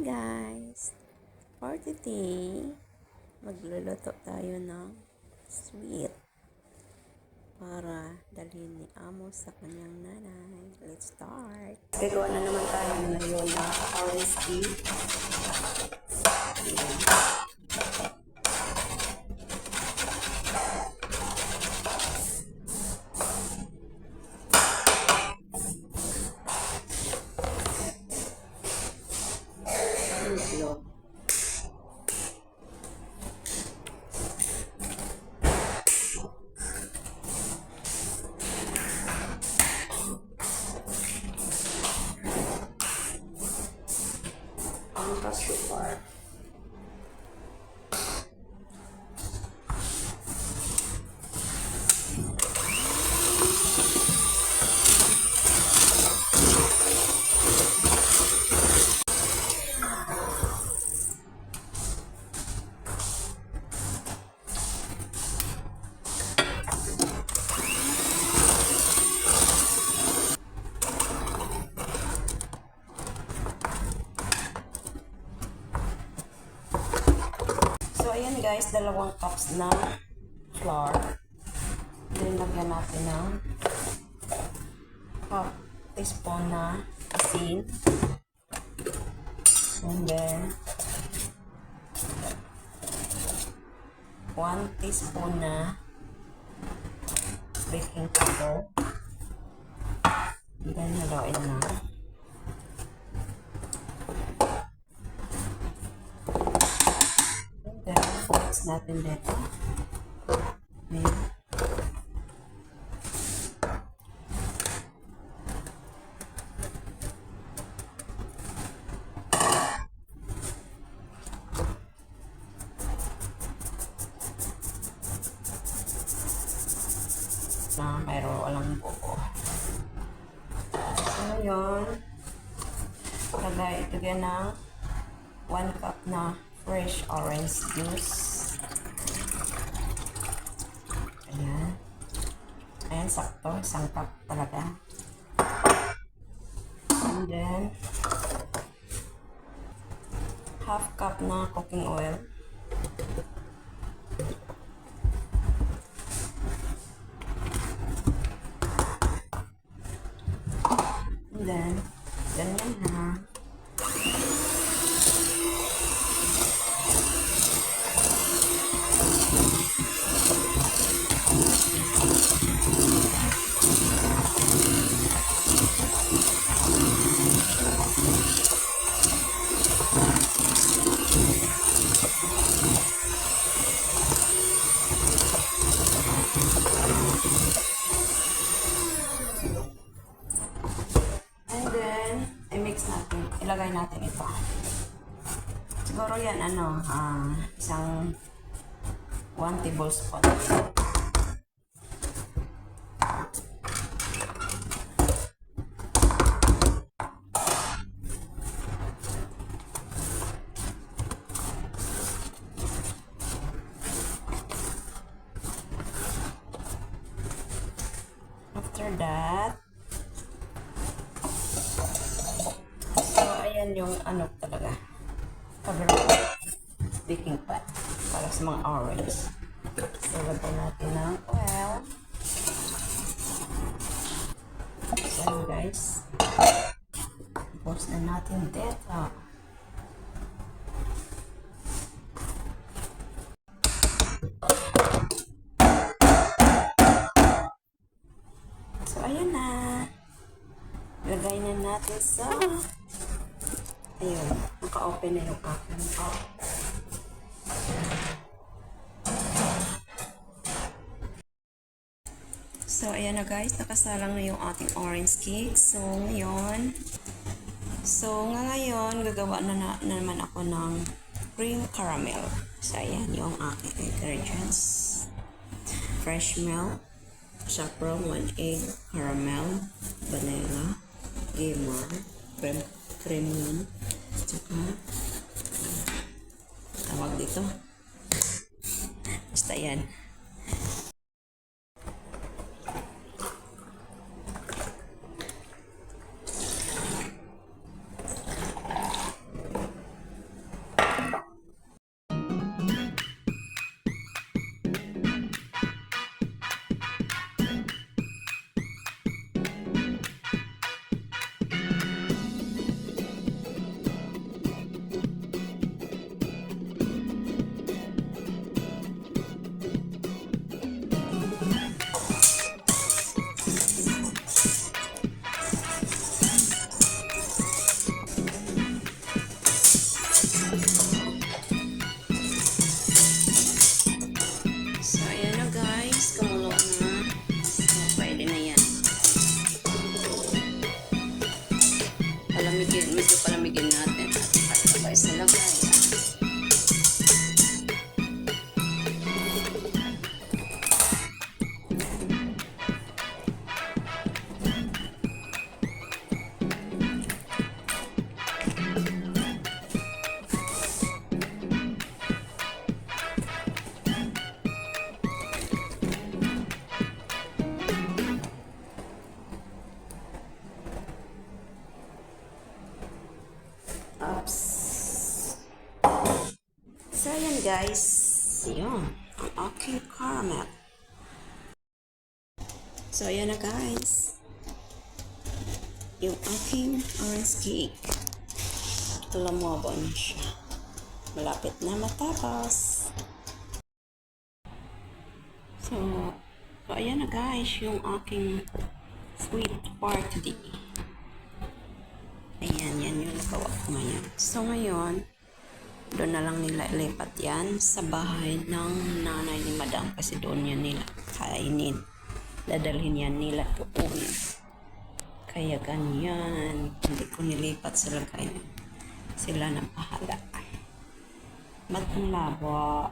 Guys! For today, magluluto tayo ng sweet para dalhin ni Amo sa kanyang nanay. Let's start! Gagawa na naman tayo ng orange tea. Itlog. Ang kasukar. So, ayan guys, dalawang cups na flour. Then, lagyan natin ng half teaspoon na asin. And then, one teaspoon na baking powder. And then, haluin na. And mix natin dito. Ayan. na pero walang buo. So, ngayon, lagay ito ng 1 cup na fresh orange juice. Ayan. Ayan, sakto. Isang cup talaga. And then, half cup na cooking oil. And then, ganyan na. And then, i-mix natin. Ito. Siguro yan, ano, ah, isang 1 tablespoon. After that, So, ayan yung ano talaga. Cover baking pot para sa mga orange. So, lagyan natin ng oil. So, guys. Post na natin dito. So, ayan na. Lagay na natin sa Ayun, naka-open na yung oh. So, ayan na guys, nakasalang na yung ating orange cake. So, ngayon, so, nga ngayon, gagawa na, na, na naman ako ng cream caramel. So, ayan yung aking ingredients. Fresh milk, saffron, 1 egg, caramel, vanilla, gimmer, cream, cream tsaka, tawag dito. Basta yan. Guys. Yun. Ang aking caramel. So, ayan na guys. Yung aking orange cake. Lumobo na siya. Malapit na matapos. So, so ayan na guys, yung aking sweet party. Ayan, yan yung nagawa ko ngayon. So ngayon, doon na lang nila ilipat yan sa bahay ng nanay ni madam kasi doon yan nila kainin. Dadalhin yan nila doon. Kaya ganyan. Hindi ko nilipat sila kaya sila na pahala. Ba't ang labo?